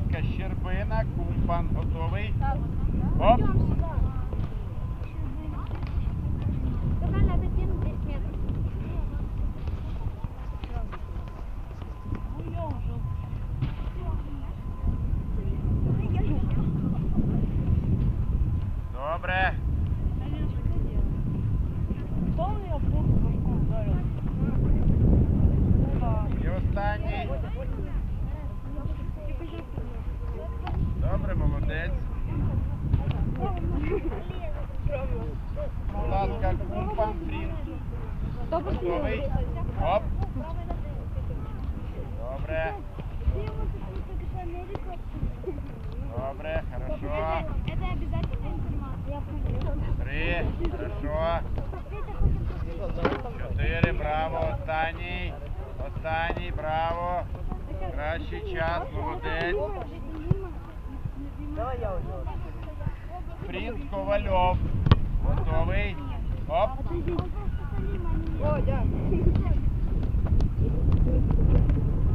ласка, Щербина, Кумпан готовий. Оп. Давай надо кинуть 10 метров. Добре. І останній. Добре, молодець. Будь ласка, Кумпан, Фрін. Готовий. Оп. Добре. Добре, хорошо. Это обязательно информация. Три. Хорошо. Чотири. Браво. Останній. Останній. Браво. Кращий час. Молодець. Фрінц Ковальов. Готовий. Оп.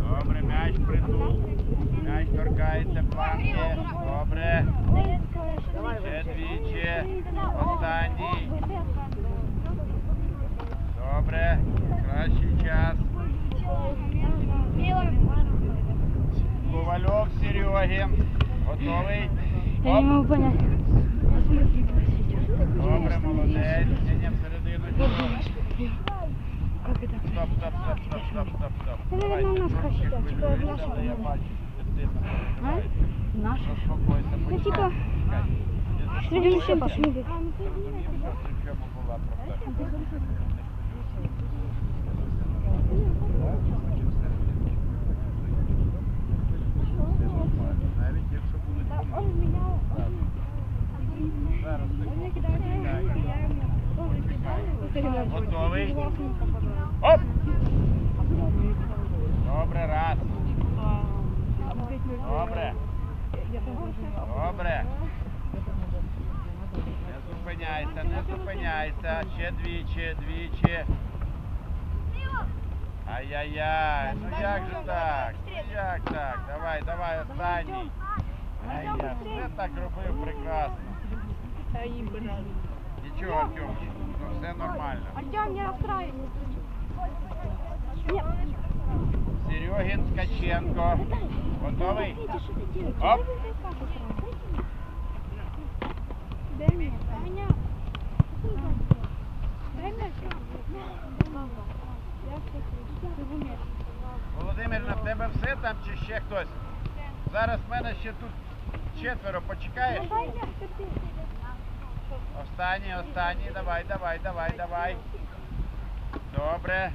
Добре, м'яч притул. М'яч торкається планки. Добре. Ще двічі. Останній. Добре. Кращий час. Ковальов Серегін. Готовий. Я не Оп. могу понять. Добре, молодець. Ні, всередину. Как это? Стоп, стоп, стоп, стоп, стоп, стоп, стоп. Це, Давай, наверно, ти наш трошки капітан, типа, хвилюєшся, наша але я команда. бачу, що ти сильно А? переживаєш. Наш? Заспокойся, Ну, почекай. типа, Чекай. Ти Среди заспокойся. всем пошли. Зрозумів, що ти в чому була проблема. Якщо будуть помилки. Зараз секунду, почекай. Готовий? Оп! Добре, раз. Добре. Добре. Не зупиняйся, не зупиняйся. Ще двічі, двічі. Ай-яй-яй, ну як же так? Ну як так? Давай, давай, останній. Ай, я все так робив прекрасно. Нічого, Артемчик, ну все нормально. Артем, не расстраивайся. Серегін Ткаченко. Готовий? Оп. Дай мне. Меня. Дай мне. Володимир, на тебе все там чи ще хтось? Зараз в мене ще тут четверо почекаєш. Останній, останній, давай, давай, давай, давай. Добре.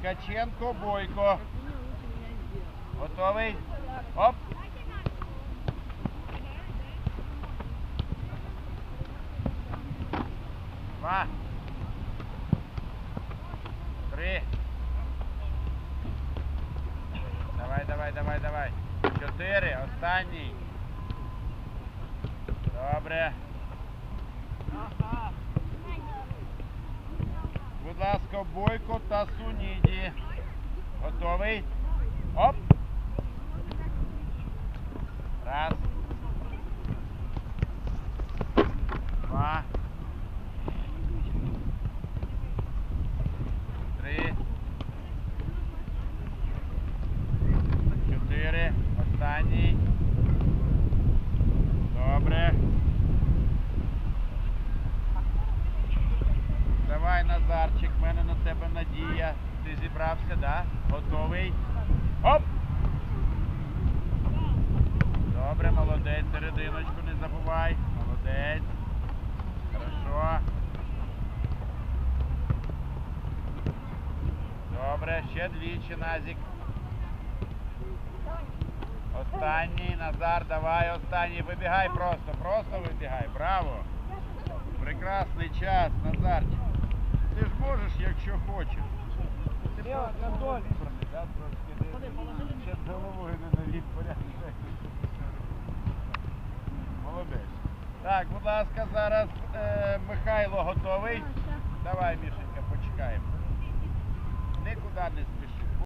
Ткаченко, Бойко. Готовий? Оп. Два. Три. Давай, давай, давай, давай. Чотири. Останній. Добре. Будь ласка, Бойко та Суніді. Готовий? Оп. Раз. Ти зібрався, да? Готовий? Оп! Добре, молодець. Серединочку не забувай. Молодець. Хорошо. Добре, ще двічі, Назік. Останній, Назар, давай, останній. Вибігай просто, просто вибігай. Браво. Прекрасний час, Назарчик. Ти ж можеш, якщо хочеш. Ще з головою не наліт порядок. Молодець. Так, будь ласка, зараз е, Михайло готовий. Давай, Мішенька, почекаємо. Нікуди не спіши.